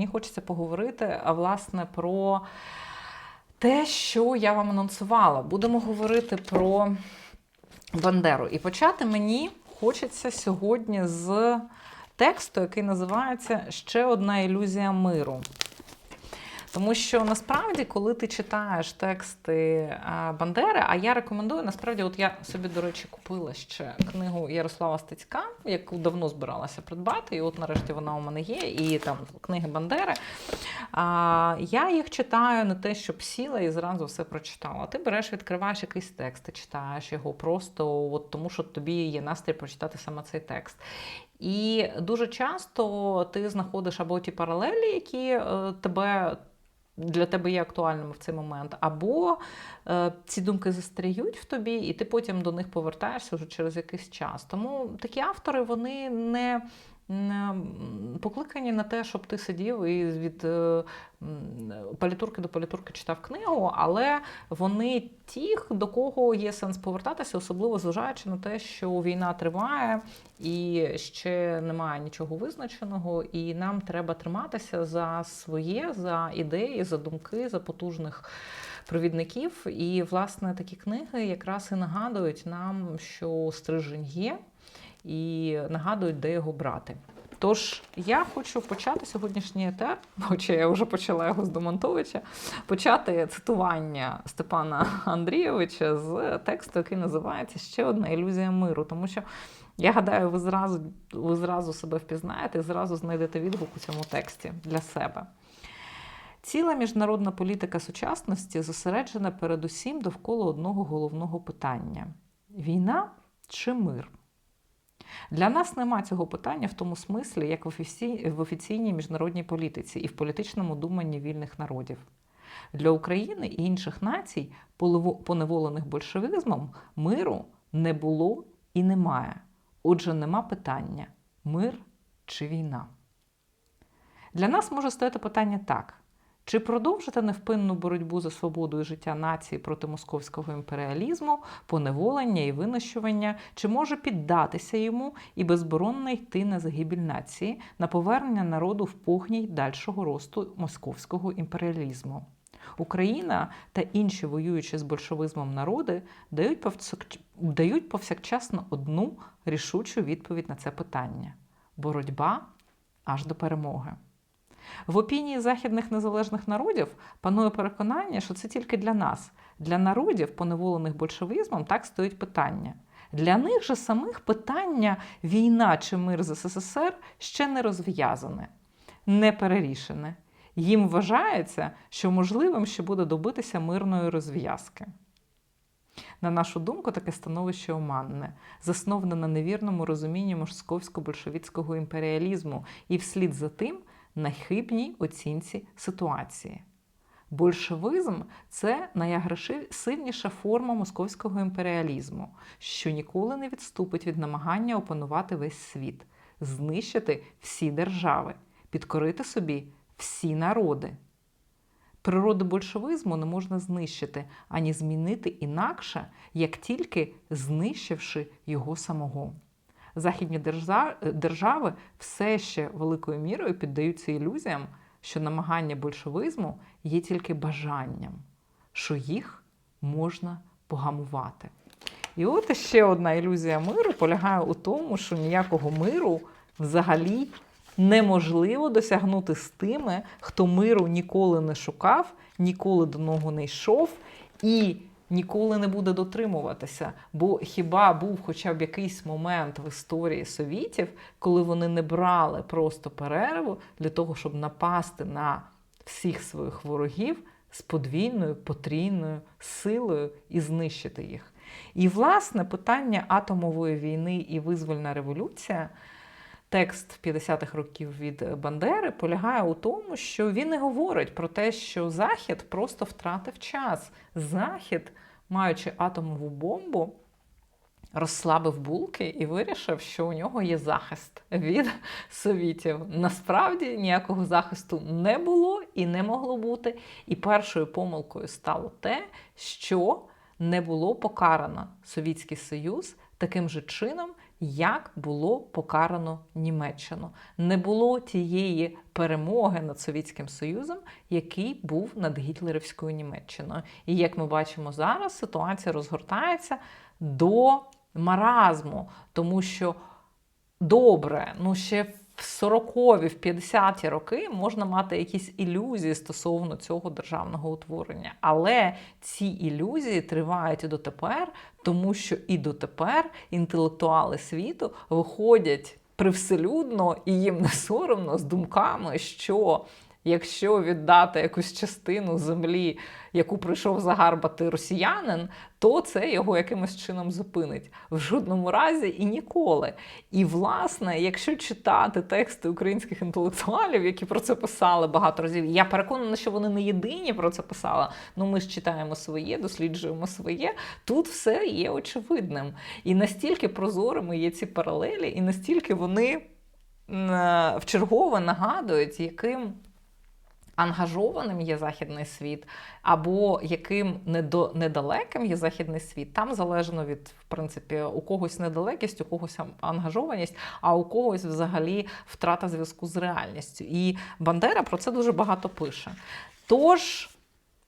мені хочеться поговорити власне про те, що я вам анонсувала. Будемо говорити про Бандеру. І почати мені хочеться сьогодні з тексту, який називається Ще одна ілюзія миру. Тому що насправді, коли ти читаєш тексти Бандери, а я рекомендую, насправді, от я собі, до речі, купила ще книгу Ярослава Стецька, яку давно збиралася придбати, і от нарешті вона у мене є, і там книги Бандери. А, Я їх читаю не те, щоб сіла і зразу все прочитала. Ти береш, відкриваєш якийсь текст, ти читаєш його просто от тому, що тобі є настрій прочитати саме цей текст. І дуже часто ти знаходиш або ті паралелі, які е, тебе для тебе є актуальними в цей момент, або е, ці думки застряють в тобі, і ти потім до них повертаєшся вже через якийсь час. Тому такі автори вони не покликані на те, щоб ти сидів і від е, палітурки до палітурки читав книгу, але вони ті, до кого є сенс повертатися, особливо зважаючи на те, що війна триває і ще немає нічого визначеного, і нам треба триматися за своє, за ідеї, за думки, за потужних. Провідників, і власне такі книги якраз і нагадують нам, що стрижень є, і нагадують, де його брати. Тож я хочу почати сьогоднішній етер, хоча я вже почала його з Домонтовича, почати цитування Степана Андрійовича з тексту, який називається Ще одна ілюзія миру. Тому що я гадаю, ви зразу, ви зразу себе впізнаєте і зразу знайдете відгук у цьому тексті для себе. Ціла міжнародна політика сучасності зосереджена передусім довкола одного головного питання: війна чи мир? Для нас нема цього питання в тому смислі, як в офіційній міжнародній політиці і в політичному думанні вільних народів. Для України і інших націй, поневолених большевизмом, миру не було і немає. Отже, нема питання мир чи війна. Для нас може стояти питання так: чи продовжити невпинну боротьбу за свободу і життя нації проти московського імперіалізму, поневолення і винищування, чи може піддатися йому і безборонно йти на загибель нації, на повернення народу в погній дальшого росту московського імперіалізму? Україна та інші воюючі з большевизмом народи дають дають повсякчасно одну рішучу відповідь на це питання боротьба аж до перемоги. В опінії західних незалежних народів панує переконання, що це тільки для нас, для народів, поневолених большевизмом, так стоїть питання. Для них же самих питання війна чи мир з СССР ще не розв'язане, не перерішене. Їм вважається, що можливим ще буде добитися мирної розв'язки. На нашу думку, таке становище оманне, засноване на невірному розумінні московсько-большевицького імперіалізму і вслід за тим на хибній оцінці ситуації. Большевизм це найагресивніша форма московського імперіалізму, що ніколи не відступить від намагання опанувати весь світ, знищити всі держави, підкорити собі всі народи. Природу большевизму не можна знищити ані змінити інакше, як тільки знищивши його самого західні держави все ще великою мірою піддаються ілюзіям, що намагання большевизму є тільки бажанням, що їх можна погамувати. І от ще одна ілюзія миру полягає у тому, що ніякого миру взагалі неможливо досягнути з тими, хто миру ніколи не шукав, ніколи до нього не йшов. і ніколи не буде дотримуватися. Бо хіба був хоча б якийсь момент в історії совітів, коли вони не брали просто перерву для того, щоб напасти на всіх своїх ворогів з подвійною потрійною силою і знищити їх? І, власне, питання атомової війни і визвольна революція. Текст 50-х років від Бандери полягає у тому, що він не говорить про те, що Захід просто втратив час. Захід, маючи атомову бомбу, розслабив булки і вирішив, що у нього є захист від совітів. Насправді ніякого захисту не було і не могло бути. І першою помилкою стало те, що не було покарано Совітський Союз таким же чином, як було покарано Німеччину. Не було тієї перемоги над Совєтським Союзом, який був над гітлерівською Німеччиною. І як ми бачимо зараз, ситуація розгортається до маразму, тому що добре, ну ще в 40-ві, в 50-ті роки можна мати якісь ілюзії стосовно цього державного утворення. Але ці ілюзії тривають і дотепер, тому що і дотепер інтелектуали світу виходять привселюдно і їм не соромно з думками, що якщо віддати якусь частину землі, яку прийшов загарбати росіянин, то це його якимось чином зупинить в жодному разі і ніколи. І власне, якщо читати тексти українських інтелектуалів, які про це писали багато разів, я переконана, що вони не єдині про це писали. Ну ми ж читаємо своє, досліджуємо своє. Тут все є очевидним. І настільки прозорими є ці паралелі, і настільки вони в чергове нагадують, яким ангажованим є західний світ, або яким недалеким є західний світ, там залежно від в принципі у когось недалекість, у когось ангажованість, а у когось взагалі втрата зв'язку з реальністю. І Бандера про це дуже багато пише. Тож.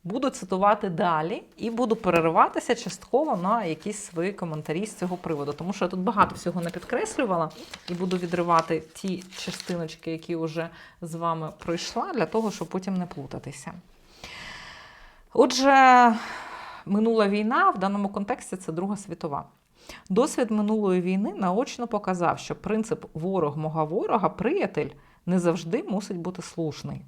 Буду цитувати далі і буду перериватися частково на якісь свої коментарі з цього приводу, тому що я тут багато всього не підкреслювала і буду відривати ті частиночки, які вже з вами пройшла, для того, щоб потім не плутатися. Отже, минула війна в даному контексті це Друга світова. Досвід минулої війни наочно показав, що принцип ворог мого ворога, приятель не завжди мусить бути слушний.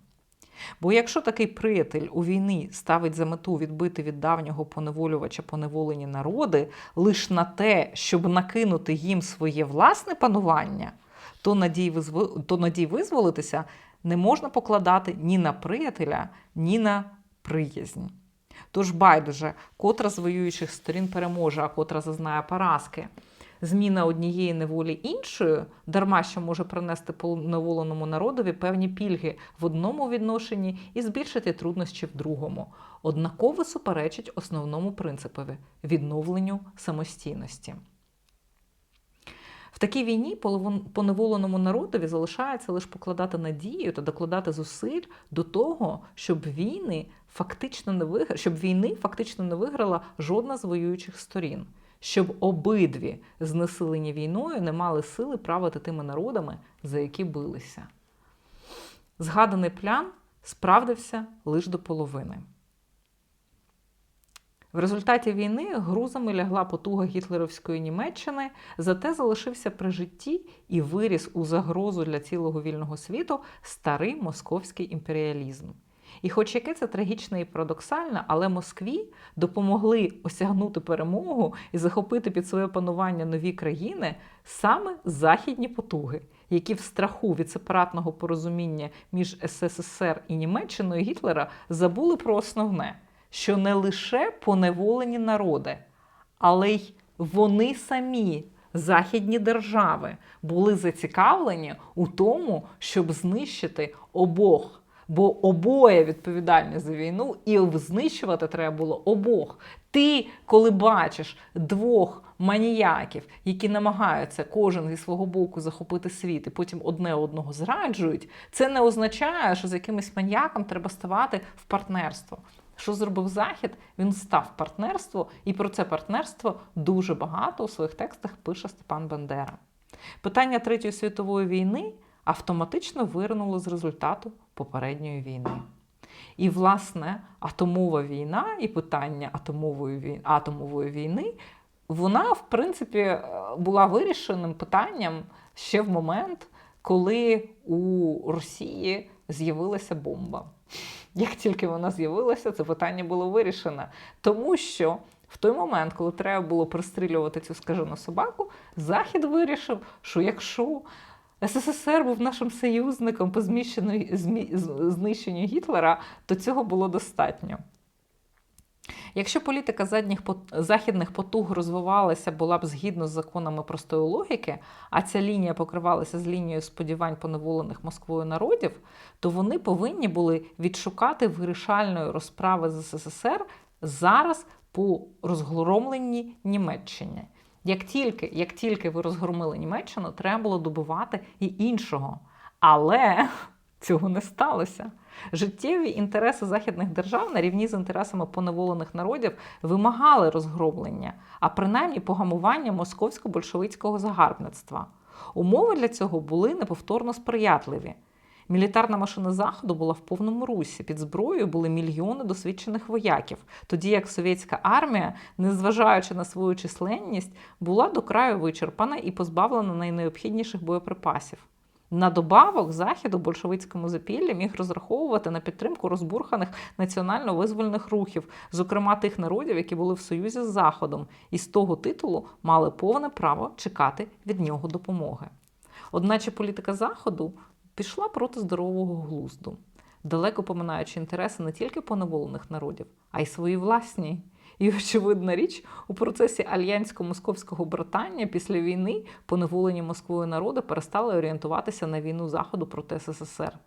Бо якщо такий приятель у війні ставить за мету відбити від давнього поневолювача поневолені народи лише на те, щоб накинути їм своє власне панування, то надій, визв... то надій визволитися не можна покладати ні на приятеля, ні на приязнь. Тож байдуже, котра з воюючих сторін переможе, а котра зазнає поразки зміна однієї неволі іншою, дарма що може принести поневоленому народові певні пільги в одному відношенні і збільшити труднощі в другому, однаково суперечить основному принципові відновленню самостійності. В такій війні поневоленому народові залишається лише покладати надію та докладати зусиль до того, щоб війни фактично не виграла, щоб війни фактично не виграла жодна з воюючих сторін щоб обидві знесилені війною не мали сили правити тими народами, за які билися. Згаданий план справдився лише до половини. В результаті війни грузами лягла потуга гітлерівської Німеччини, зате залишився при житті і виріс у загрозу для цілого вільного світу старий московський імперіалізм. І, хоч яке це трагічне і парадоксальне, але Москві допомогли осягнути перемогу і захопити під своє панування нові країни саме західні потуги, які в страху від сепаратного порозуміння між СССР і Німеччиною Гітлера забули про основне, що не лише поневолені народи, але й вони самі. Західні держави були зацікавлені у тому, щоб знищити обох Бо обоє відповідальні за війну, і знищувати треба було обох. Ти, коли бачиш двох маніяків, які намагаються кожен зі свого боку захопити світ, і потім одне одного зраджують, це не означає, що з якимось маніяком треба ставати в партнерство. Що зробив Захід? Він став партнерство, і про це партнерство дуже багато у своїх текстах пише Степан Бандера. Питання Третьої світової війни автоматично виринуло з результату попередньої війни. І, власне, атомова війна і питання атомової війни, атомової війни, вона, в принципі, була вирішеним питанням ще в момент, коли у Росії з'явилася бомба. Як тільки вона з'явилася, це питання було вирішене. Тому що в той момент, коли треба було пристрілювати цю скажену собаку, Захід вирішив, що якщо СССР був нашим союзником по знищенню Гітлера, то цього було достатньо. Якщо політика задніх західних потуг розвивалася була б згідно з законами простої логіки, а ця лінія покривалася з лінією сподівань поневолених Москвою народів, то вони повинні були відшукати вирішальної розправи з СССР зараз по розгромленій Німеччині. Як тільки, як тільки ви розгромили Німеччину, треба було добивати і іншого. Але цього не сталося. Життєві інтереси західних держав на рівні з інтересами поневолених народів вимагали розгроблення, а принаймні погамування московсько-большевицького загарбництва. Умови для цього були неповторно сприятливі. Мілітарна машина Заходу була в повному русі. Під зброєю були мільйони досвідчених вояків, тоді як совєтська армія, незважаючи на свою численність, була до краю вичерпана і позбавлена найнеобхідніших боєприпасів. На добавок захід у большевицькому запіллі міг розраховувати на підтримку розбурханих національно-визвольних рухів, зокрема тих народів, які були в союзі з Заходом, і з того титулу мали повне право чекати від нього допомоги. Одначе політика Заходу пішла проти здорового глузду, далеко поминаючи інтереси не тільки поневолених народів, а й свої власні. І очевидна річ, у процесі альянсько-московського братання після війни поневолені Москвою народи перестали орієнтуватися на війну Заходу проти СССР.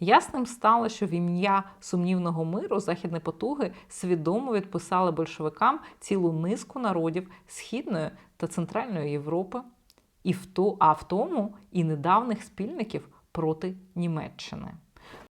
Ясним стало, що в ім'я сумнівного миру західні потуги свідомо відписали большевикам цілу низку народів Східної та Центральної Європи, і в то, а в тому і недавних спільників проти Німеччини.